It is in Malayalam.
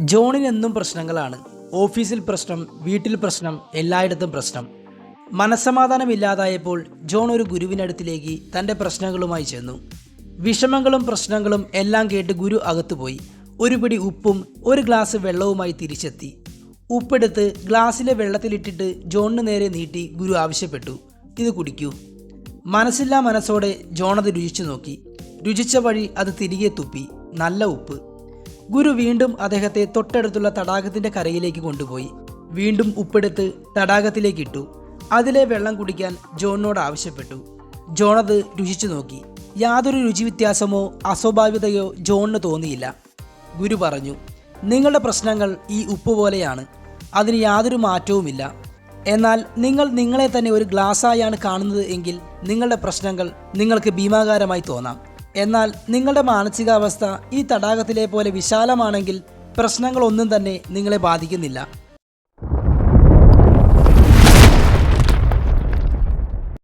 ജോണിന് എന്നും പ്രശ്നങ്ങളാണ്. ഓഫീസിൽ പ്രശ്നം വീട്ടിൽ പ്രശ്നം എല്ലായിടത്തും പ്രശ്നം. മനസ്സമാധാനമില്ലാതായപ്പോൾ ജോൺ ഒരു ഗുരുവിനടുത്തിലേക്ക് തന്റെ പ്രശ്നങ്ങളുമായി ചെന്നു. വിഷമങ്ങളും പ്രശ്നങ്ങളും എല്ലാം കേട്ട് ഗുരു അകത്തുപോയി. ഒരു പിടി ഉപ്പും ഒരു ഗ്ലാസ് വെള്ളവുമായി തിരിച്ചെത്തി. ഉപ്പെടുത്ത് ഗ്ലാസ്സിലെ വെള്ളത്തിലിട്ടിട്ട് ജോണിന് നേരെ നീട്ടി ഗുരു ആവശ്യപ്പെട്ടു. ഇത് കുടിക്കൂ. മനസ്സില്ലാ മനസ്സോടെ ജോൺ അത് രുചിച്ചു നോക്കി. രുചിച്ച വഴി അത് തിരികെ തുപ്പി. നല്ല ഉപ്പ്. ഗുരു വീണ്ടും അദ്ദേഹത്തെ തൊട്ടടുത്തുള്ള തടാകത്തിന്റെ കരയിലേക്ക് കൊണ്ടുപോയി. വീണ്ടും ഉപ്പെടുത്ത് തടാകത്തിലേക്ക് ഇട്ടു. അതിലെ വെള്ളം കുടിക്കാൻ ജോണിനോട് ആവശ്യപ്പെട്ടു. ജോൺ അത് രുചിച്ചു നോക്കി. യാതൊരു രുചി വ്യത്യാസമോ അസ്വാഭാവികതയോ ജോണിന് തോന്നിയില്ല. ഗുരു പറഞ്ഞു നിങ്ങളുടെ പ്രശ്നങ്ങൾ ഈ ഉപ്പ് പോലെയാണ്. അതിന് യാതൊരു മാറ്റവുമില്ല. എന്നാൽ നിങ്ങൾ നിങ്ങളെ തന്നെ ഒരു ഗ്ലാസ്സായാണ് കാണുന്നത് എങ്കിൽ നിങ്ങളുടെ പ്രശ്നങ്ങൾ നിങ്ങൾക്ക് ഭീമാകാരമായി തോന്നാം. എന്നാൽ നിങ്ങളുടെ മാനസികാവസ്ഥ ഈ തടാകത്തിലെ പോലെ വിശാലമാണെങ്കിൽ പ്രശ്നങ്ങളൊന്നും തന്നെ നിങ്ങളെ ബാധിക്കുന്നില്ല.